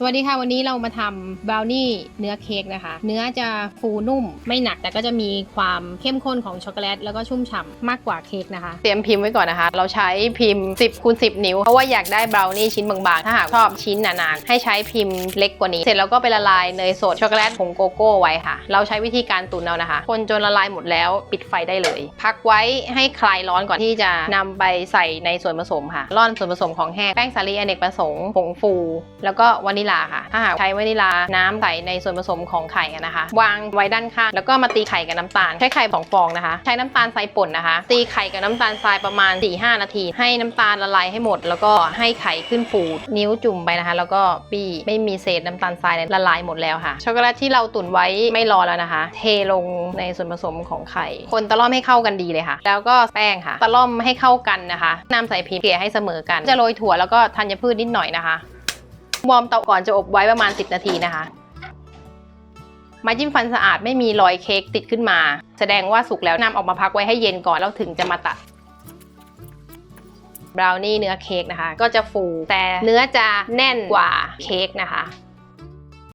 สวัสดีค่ะ วันนี้เรามาทำบราวนี่เนื้อเค้กนะคะ เนื้อจะฟูนุ่มไม่หนักแต่ก็จะมีความเข้มข้นของช็อกโกแลตแล้วก็ชุ่มฉ่ำมากกว่าเค้กนะคะ เตรียมพิมพ์ไว้ก่อนนะคะ เราใช้พิมพ์ 10คูณ10 นิ้ว เพราะว่าอยากได้บราวนี่ชิ้นบางๆ ถ้าหากชอบชิ้นหนาๆ ให้ใช้พิมพ์เล็กกว่านี้ เสร็จแล้วก็ไปละลายเนยสดช็อกโกแลตผงโกโก้ไว้ค่ะ เราใช้วิธีการตุ๋นเอานะคะ คนจนละลายหมดแล้วปิดไฟได้เลย พักไว้ให้คลายร้อนก่อนที่จะนำไปใส่ในส่วนผสมค่ะร่อนส่วนผสมของแห้งแป้งสาลีอเนกประสงค์ผงฟู แล้วก็วานิลาค่ะ ถ้าหากใช้วานิลาน้ำใส่ในส่วนผสมของไข่นะคะ วางไว้ด้านข้างแล้วก็มาตีไข่กับน้ำตาล ใช้ไข่สองฟองนะคะ ใช้น้ำตาลทรายป่นนะคะ ตีไข่กับน้ำตาลทรายประมาณ4-5นาที ให้น้ำตาลละลายให้หมด แล้วก็ให้ไข่ขึ้นฟูนิ้วจุ่มไปนะคะ แล้วก็ปี้ไม่มีเศษน้ำตาลทรายเนี่ยละลายหมดแล้วค่ะ ช็อกโกแลตที่เราตุ๋นไว้ไม่รอแล้วนะคะ เทลงในส่วนผสมของไข่ คนตะล่อมให้เข้ากันดีเลยค่ะ แล้วก็แป้งค่ะ ตะล่อมให้เข้ากันนะคะน้ำใส่พิมพ์เกลี่ยให้เสมอกัน จะโรยถั่วแล้วก็ธัญพืชนิดหน่อยนะคะ วอร์มเตาก่อนจะอบไว้ประมาณ 10 นาทีนะคะ ไม้จิ้มฟันสะอาดไม่มีรอยเค้กติดขึ้นมา แสดงว่าสุกแล้วนำออกมาพักไว้ให้เย็นก่อนแล้วถึงจะมาตัดบราวนี่เนื้อเค้กนะคะ ก็จะฟูแต่เนื้อจะแน่นกว่าเค้กนะคะ